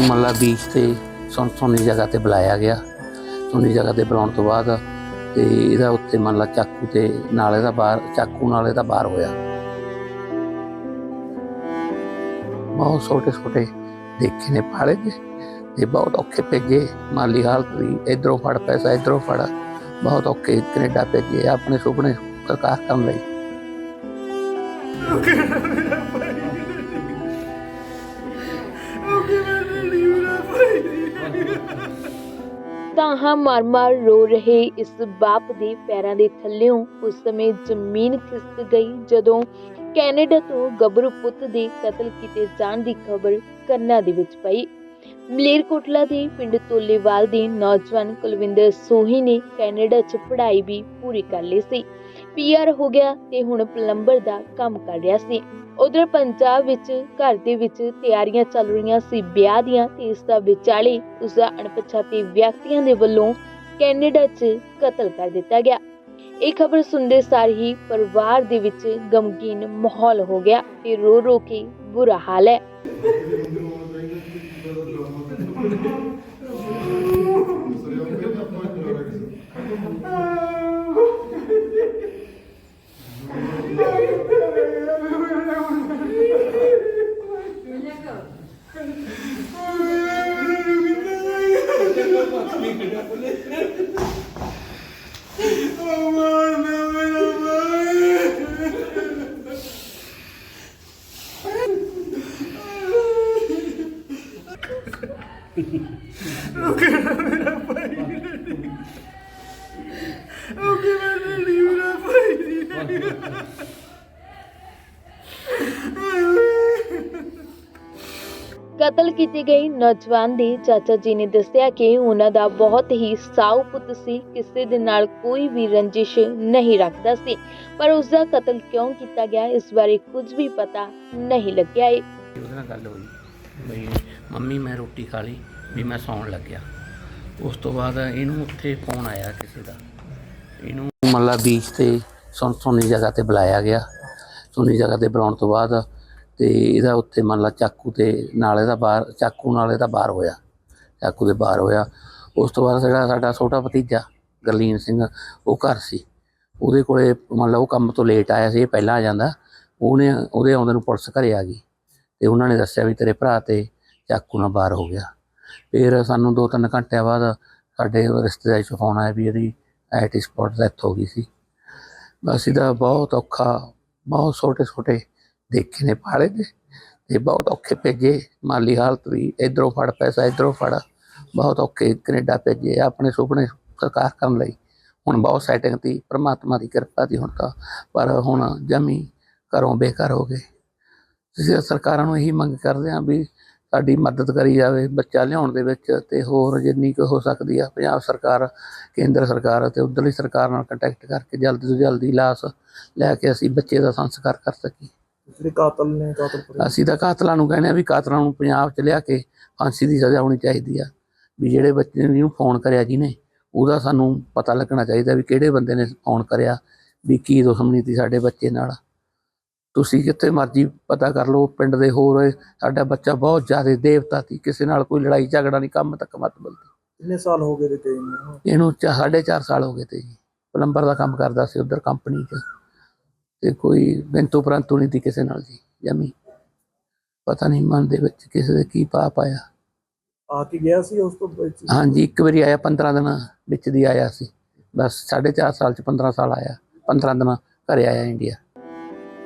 ਮੱਲਾ beach ਤੇ ਸੁੰਨ ਸੁੰਨੀ ਜਗ੍ਹਾ ਤੇ ਬੁਲਾਇਆ ਗਿਆ। ਸੋਨੀ ਜਗ੍ਹਾ ਤੇ ਬੁਲਾਉਣ ਤੋਂ ਬਾਅਦ ਤੇ ਇਹਦਾ ਉੱਤੇ ਮੰਨ ਚਾਕੂ ਤੇ ਨਾਲੇ ਦਾ ਬਾਹਰ, ਚਾਕੂ ਨਾਲੇ ਦਾ ਬਾਹਰ ਹੋਇਆ। ਬਹੁਤ ਛੋਟੇ ਛੋਟੇ ਦੇਖੇ ਨੇ, ਪਾਲੇ ਦੇ ਤੇ ਬਹੁਤ ਔਖੇ ਭੇਜੇ ਮਾਲੀ ਹਾਲਤ ਵੀ ਇਧਰੋਂ ਫੜ, ਪੈਸਾ ਇਧਰੋਂ ਫੜ, ਬਹੁਤ ਔਖੇ ਕੈਨੇਡਾ ਭੇਜੇ ਆਪਣੇ ਸੁਪਨੇ ਸਾਕਾਰ ਕਰਨ ਲਈ। ਤਾਹਾਂ ਮਾਰ-ਮਾਰ ਰੋ ਰਹੇ ਇਸ ਬਾਪ ਦੇ ਪੈਰਾਂ ਦੇ ਥੱਲਿਓਂ ਉਸ ਸਮੇਂ ਜ਼ਮੀਨ ਖਿਸਕ ਗਈ ਜਦੋਂ ਕੈਨੇਡਾ ਤੋਂ ਗੱਭਰੂ ਪੁੱਤ ਦੇ ਕਤਲ ਕੀਤੇ ਜਾਣ ਦੀ ਖਬਰ ਕੰਨਾਂ ਦੇ ਵਿੱਚ ਪਈ। ਮਲੇਰਕੋਟਲਾ ਦੇ ਪਿੰਡ ਤੋਲੇਵਾਲ ਦੇ ਨੌਜਵਾਨ ਕੁਲਵਿੰਦਰ ਸੋਹੀ ਨੇ ਕੈਨੇਡਾ 'ਚ ਪੜ੍ਹਾਈ ਵੀ ਪੂਰੀ ਕਰ ਲਈ ਸੀ। ਪੀਆਰ ਹੋ ਗਿਆ ਤੇ ਹੁਣ ਪਲੰਬਰ ਦਾ ਕੰਮ ਕਰ ਰਿਹਾ ਸੀ। ਉਧਰ ਪੰਜਾਬ ਵਿੱਚ ਘਰ ਦੇ ਵਿੱਚ ਤਿਆਰੀਆਂ ਚੱਲ ਰਹੀਆਂ ਸੀ। ਵਿਆਹ ਦੀਆਂ ਤੇ ਇਸ ਦਾ ਵਿਚਾਲੇ ਉਸ ਦਾ ਅਣਪਛਾਤੇ ਵਿਅਕਤੀਆਂ ਦੇ ਵੱਲੋਂ ਕੈਨੇਡਾ 'ਚ ਕਤਲ ਕਰ ਦਿੱਤਾ ਗਿਆ। ਇਹ ਖਬਰ ਸੁਣਦੇ ਸਾਰ ਹੀ ਪਰਿਵਾਰ ਦੇ ਵਿੱਚ ਗਮਗੀਨ ਮਾਹੌਲ ਹੋ ਗਿਆ ਤੇ ਰੋ ਰੋ ਕੇ ਬੁਰਾ ਹਾਲ ਹੈ। ਉਹ ਕਿਵੇਂ ਨਹੀਂ ਮੇਰਾ ਭਾਈ ਨਹੀਂ ਕਤਲ ਕੀਤੇ ਗਏ ਨੌਜਵਾਨ ਦੇ ਚਾਚਾ ਜੀ ਨੇ ਦੱਸਿਆ ਕਿ ਉਹਨਾਂ ਦਾ ਬਹੁਤ ਹੀ ਸਾਊ ਪੁੱਤ ਸੀ। ਕਿਸੇ ਦੇ ਨਾਲ ਕੋਈ ਵੀ ਰੰਜਿਸ਼ ਨਹੀਂ ਰੱਖਦਾ ਸੀ। ਪਰ ਉਸ ਦਾ ਕਤਲ ਕਿਉਂ ਕੀਤਾ ਗਿਆ ਇਸ ਬਾਰੇ ਕੁਝ ਵੀ ਪਤਾ ਨਹੀਂ ਲੱਗਿਆ। ਹੈ ਉਹਦੇ ਨਾਲ ਗੱਲ ਹੋਈ ਬਈ ਮੰਮੀ ਮੈਂ ਰੋਟੀ ਖਾ ਲਈ ਵੀ ਮੈਂ ਸੌਣ ਲੱਗਿਆ। ਉਸ ਤੋਂ ਬਾਅਦ ਇਹਨੂੰ ਉੱਥੇ ਫੋਨ ਆਇਆ ਕਿਸੇ ਦਾ। ਇਹਨੂੰ ਮੱਲਾ ਬੀਚ ਤੇ ਸੁੰਨ ਸੁੰਨੀ ਜਗ੍ਹਾ ਤੇ ਬੁਲਾਇਆ ਗਿਆ। ਸੁੰਨੀ ਜਗ੍ਹਾ ਤੇ ਬੁਲਾਉਣ ਤੋਂ ਬਾਅਦ ਤੇ ਇਹਦਾ ਉੱਥੇ ਮੰਨ ਲਾ ਚਾਕੂ ਤੇ ਨਾਲੇ ਦਾ ਬਾਹਰ, ਚਾਕੂ ਨਾਲੇ ਦਾ ਬਾਹਰ ਹੋਇਆ। ਚਾਕੂ ਦੇ ਬਾਹਰ ਹੋਇਆ। ਉਸ ਤੋਂ ਬਾਅਦ ਜਿਹੜਾ ਸਾਡਾ ਛੋਟਾ ਭਤੀਜਾ, ਗਰਲੀਨ ਸਿੰਘ, ਉਹ ਘਰ ਸੀ। ਉਹਦੇ ਕੋਲੇ ਮੰਨ ਲਾ ਉਹ ਕੰਮ ਤੋਂ ਲੇਟ ਆਇਆ ਸੀ, ਇਹ ਪਹਿਲਾਂ ਆ ਜਾਂਦਾ। ਉਹਨੇ, ਉਹਦੇ ਆਉਂਦੇ ਨੂੰ ਪੁਲਿਸ ਘਰੇ ਆ ਗਈ ਤੇ ਉਹਨਾਂ ਨੇ ਦੱਸਿਆ ਵੀ ਤੇਰੇ ਭਰਾ ਤੇ ਚਾਕੂ ਨਾਲ ਬਾਹਰ ਹੋ ਗਿਆ। ਫਿਰ ਸਾਨੂੰ ਦੋ ਤਿੰਨ ਘੰਟਿਆਂ ਬਾਅਦ ਸਾਡੇ ਰਿਸ਼ਤੇਦਾਰੀ ਚ ਫੋਨ ਆਇਆ ਵੀ ਇਹਦੀ ਆਈਟੀ ਸਪੋਰਟ ਡੈਥ ਹੋ ਗਈ ਸੀ। ਬਸ ਇਹਦਾ ਬਹੁਤ ਔਖਾ, ਬਹੁਤ ਛੋਟੇ ਛੋਟੇ ਦੇਖੇ ਨੇ ਪਾਲੇ ਦੇ ਤੇ ਬਹੁਤ ਔਖੇ ਭੇਜੇ ਮਾਲੀ ਹਾਲਤ ਵੀ ਇਧਰੋਂ ਫੜ, ਪੈਸਾ ਇਧਰੋਂ ਫੜ, ਬਹੁਤ ਔਖੇ ਕੈਨੇਡਾ ਭੇਜੇ ਆਪਣੇ ਸੁਪਨੇ ਸਰਕਾਰ ਕਰਨ ਲਈ। ਹੁਣ ਬਹੁਤ ਸੈਟਿੰਗ ਤੀ, ਪ੍ਰਮਾਤਮਾ ਦੀ ਕਿਰਪਾ ਦੀ ਹੁਣ ਤਾਂ, ਪਰ ਹੁਣ ਜਮੀ ਘਰੋਂ ਬੇਘਰ ਹੋ ਗਏ। ਅਸੀਂ ਸਰਕਾਰਾਂ ਨੂੰ ਇਹੀ ਮੰਗ ਕਰਦੇ ਹਾਂ ਵੀ ਸਾਡੀ ਮਦਦ ਕਰੀ ਜਾਵੇ, ਬੱਚਾ ਲਿਆਉਣ ਦੇ ਵਿੱਚ ਤੇ ਹੋਰ ਜਿੰਨੀ ਕੁ ਹੋ ਸਕਦੀ ਆ, ਪੰਜਾਬ ਸਰਕਾਰ, ਕੇਂਦਰ ਸਰਕਾਰ ਅਤੇ ਉੱਧਰਲੀ ਸਰਕਾਰ ਨਾਲ ਕੰਟੈਕਟ ਕਰਕੇ ਜਲਦੀ ਤੋਂ ਜਲਦੀ ਲਾਸ਼ ਲੈ ਕੇ ਅਸੀਂ ਬੱਚੇ ਦਾ ਸੰਸਕਾਰ ਕਰ ਸਕੀਏ। ਜਿਹੜੇ ਕਾਤਲ ਨੇ ਕਾਤਲ ਪੂਰੇ। ਅਸੀਂ ਤਾਂ ਕਾਤਲਾਂ ਨੂੰ ਕਹਿੰਦੇ ਆ ਵੀ ਕਾਤਲਾਂ ਨੂੰ ਪੰਜਾਬ 'ਚ ਲਿਆ ਕੇ ਫਾਂਸੀ ਦੀ ਸਜ਼ਾ ਹੋਣੀ ਚਾਹੀਦੀ ਆ। ਵੀ ਜਿਹੜੇ ਬੱਚੇ ਨੇ ਫੋਨ ਕਰਿਆ ਜਿਹਨੇ ਉਹਦਾ ਸਾਨੂੰ ਪਤਾ ਲੱਗਣਾ ਚਾਹੀਦਾ ਵੀ ਕਿਹੜੇ ਬੰਦੇ ਨੇ ਫੋਨ ਕਰਿਆ ਵੀ ਕੀ ਦੁਸ਼ਮਣੀ ਸੀ ਸਾਡੇ ਬੱਚੇ ਨਾਲ। ਤੁਸੀਂ ਕਿਤੇ ਮਰਜ਼ੀ ਪਤਾ ਕਰ ਲਓ ਪਿੰਡ ਦੇ ਹੋਰ ਸਾਡਾ ਬੱਚਾ ਬਹੁਤ ਜ਼ਿਆਦਾ ਦੇਵਤਾ ਸੀ ਕਿਸੇ ਨਾਲ ਕੋਈ ਲੜਾਈ ਝਗੜਾ ਨਹੀਂ ਕੰਮ ਤੱਕ ਮਤ ਬਲਦੀ। ਕਿੰਨੇ ਸਾਲ ਹੋ ਗਏ ਨੂੰ? ਇਹਨੂੰ ਸਾਢੇ ਚਾਰ ਸਾਲ ਹੋ ਗਏ ਤੇ ਜੀ। ਪਲੰਬਰ ਦਾ ਕੰਮ ਕਰਦਾ ਸੀ ਉਧਰ ਕੰਪਨੀ 'ਚ। ਤੇ ਕੋਈ ਬਿੰਤੂ ਪ੍ਰੰਤੂ ਨਹੀਂ ਸੀ ਕਿਸੇ ਨਾਲ ਜੀ ਜਮੀ ਪਤਾ ਨਹੀਂ ਮਨ ਦੇ ਵਿੱਚ ਕਿਸੇ ਦੇ ਕੀ ਪਾਪ ਆਇਆ। ਆ ਕੇ ਗਿਆ ਸੀ ਉਸ ਤੋਂ ਵਿੱਚ ਹਾਂਜੀ ਇੱਕ ਵਾਰੀ ਆਇਆ 15 ਦਿਨ ਵਿੱਚ ਦੀ ਆਇਆ ਸੀ। ਬਸ ਸਾਢੇ ਚਾਰ ਸਾਲ ਚ 15 ਸਾਲ ਆਇਆ 15 ਦਿਨ ਘਰੇ ਆਇਆ ਇੰਡੀਆ।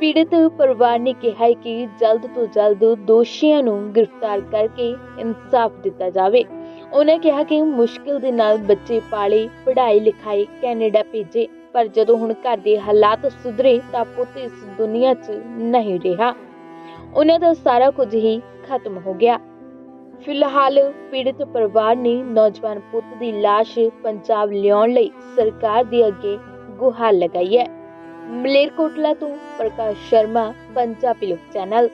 ਪੀੜਤ ਪਰਿਵਾਰ ਨੇ ਕਿਹਾ ਹੈ ਕਿ ਜਲਦ ਤੋਂ ਜਲਦ ਦੋਸ਼ੀਆਂ ਨੂੰ ਗ੍ਰਿਫਤਾਰ ਕਰਕੇ ਇਨਸਾਫ ਦਿੱਤਾ ਜਾਵੇ। ਉਹਨਾਂ ਕਿਹਾ ਕਿ ਮੁਸ਼ਕਿਲ ਦੇ ਨਾਲ ਬੱਚੇ ਪਾਲੇ ਪੜ੍ਹਾਈ ਲਿਖਾਈ ਕੈਨੇਡਾ ਭੇਜੇ। ਪਰ ਜਦੋਂ ਹੁਣ ਘਰ ਦੇ ਹਾਲਾਤ ਸੁਧਰੇ ਤਾਂ ਪੁੱਤ ਇਸ ਦੁਨੀਆ 'ਚ ਨਹੀਂ ਰਿਹਾ। ਉਹਨਾਂ ਦਾ ਸਾਰਾ ਕੁਝ ਹੀ ਖਤਮ ਹੋ ਗਿਆ। ਫਿਲਹਾਲ ਪੀੜਤ ਪਰਿਵਾਰ ਨੇ ਨੌਜਵਾਨ ਪੁੱਤ ਦੀ ਲਾਸ਼ ਪੰਜਾਬ ਲਿਆਉਣ ਲਈ ਸਰਕਾਰ ਦੇ ਅੱਗੇ ਗੁਹਾਰ ਲਗਾਈ ਹੈ। ਮਲੇਰਕੋਟਲਾ ਤੋਂ ਪ੍ਰਕਾਸ਼ ਸ਼ਰਮਾ, ਪੰਜਾਬੀ ਲੋਕ ਚੈਨਲ।